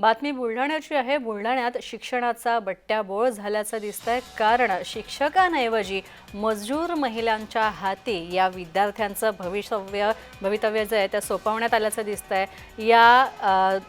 बातमी बुलढाण्याची आहे. बुलढाण्यात शिक्षणाचा बट्ट्याबोळ झाल्याचं दिसतंय. कारण शिक्षकांऐवजी मजूर महिलांच्या हाती या विद्यार्थ्यांचं भवितव्य भवितव्य जे आहे ते सोपवण्यात आल्याचं दिसतंय. या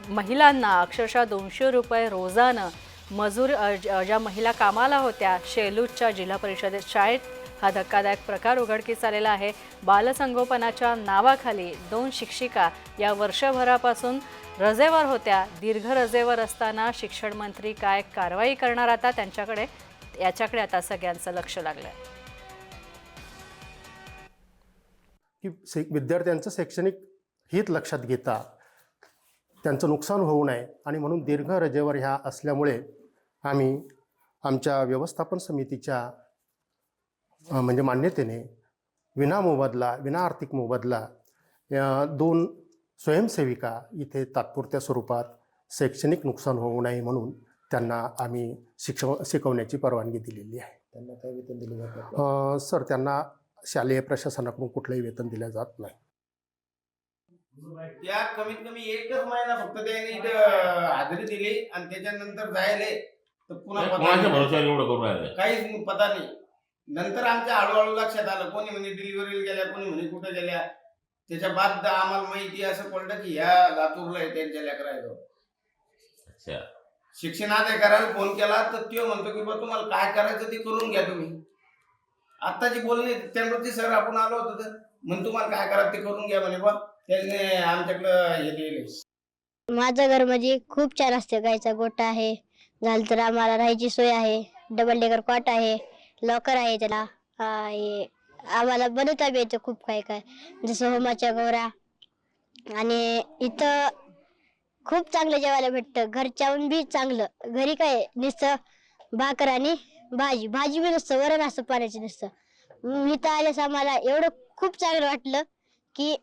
महिलांना अक्षरशः दोनशे रुपये रोजानं मजूर ज- ज्या महिला कामाला होत्या शेलूच्या जिल्हा परिषदेत शाळेत हा धक्कादायक प्रकार उघडकीस आलेला आहे. बालसंगोपनाच्या नावाखाली दोन शिक्षिका या वर्षभरापासून रजेवर होत्या. दीर्घ रजेवर असताना शिक्षण मंत्री काय कारवाई करणार आता त्यांच्याकडे? याच्याकडे आता सगळ्यांचं लक्ष लागलं की शे विद्यार्थ्यांचं शैक्षणिक हित लक्षात घेता त्यांचं नुकसान होऊ नये आणि म्हणून दीर्घ रजेवर ह्या असल्यामुळे आम्ही आमच्या व्यवस्थापन समितीच्या म्हणजे मान्यतेने विना मोबदला विना आर्थिक मोबदला या दोन स्वयंसेविका इथे तात्पुरत्या स्वरूपात शैक्षणिक नुकसान होऊ नये म्हणून त्यांना आम्ही शिक्षव शिकवण्याची परवानगी दिलेली आहे. त्यांना काय वेतन दिले जातात अ, सर त्यांना शालेय प्रशासनाकडून कुठलंही वेतन दिलं जात नाही. त्या कमीत कमी एकच महिना फक्त त्याने हाजरी दिली आणि त्याच्यानंतर जायले तर पुन्हा काहीच पता नाही. नंतर आमच्या हळूहळू लक्षात आलं कोणी म्हणे डिलिव्हरीला गेल्या कोणी म्हणे कुठे गेल्या? त्याच्या बाद आम्हाला माहिती असं पडलं की ह्या लातूरला आहे त्यांच्या लेकरायचं अच्छा. शिक्षणाधिकाऱ्याला फोन केला तर तो म्हणतो की बा तुम्हाला काय करायचं ते करून घ्या तुम्ही. आत्ताची बोलणी त्यामुळे सर आपण आलो होतो तर म्हण तुम्हाला काय करायचं ते करून घ्या म्हणे बा त्यांनी आमच्याकडं हे दिले माझं घर म्हणजे खूप छान असते गायचा गोठा आहे झालं तर आम्हाला राहायची सोय आहे डबल डेकर कॉट आहे. लॉकर आहे त्याला आम्हाला बनवता बी येतं खूप काही काय जसं होमाच्या गौरा आणि इथं खूप चांगलं जेवायला भेटतं. घरच्याहून बी चांगलं. घरी काय नुसतं भाकर आणि भाजी. भाजी बी नसतं वरण असतं पाण्याची नसतं. इथं आल्यास आम्हाला एवढं खूप चांगलं वाटलं की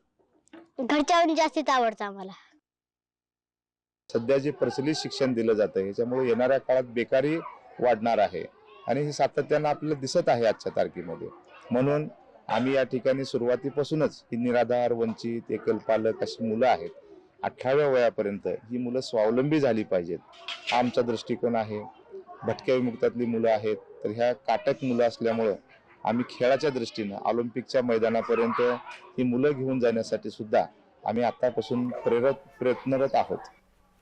घरच्याहून जास्तीत आवडतं आम्हाला. सध्या जे प्रचलित शिक्षण दिलं जातं ह्याच्यामुळे येणाऱ्या काळात बेकारी वाढणार आहे. आणि हे सातत्यानं आपल्याला दिसत आहे आजच्या तारखेमध्ये. म्हणून आम्ही या ठिकाणी सुरुवातीपासूनच ही निराधार वंचित एकल पालक अशी मुलं आहेत. अठराव्या वयापर्यंत ही मुलं स्वावलंबी झाली पाहिजेत. हा आमचा दृष्टिकोन आहे. भटक्या विमुक्तातली मुलं आहेत. तर ह्या काटक मुलं असल्यामुळं आम्ही खेळाच्या दृष्टीनं ऑलिम्पिकच्या मैदानापर्यंत ही मुलं घेऊन जाण्यासाठी सुद्धा आम्ही आतापासून प्रेरत प्रयत्नरत आहोत.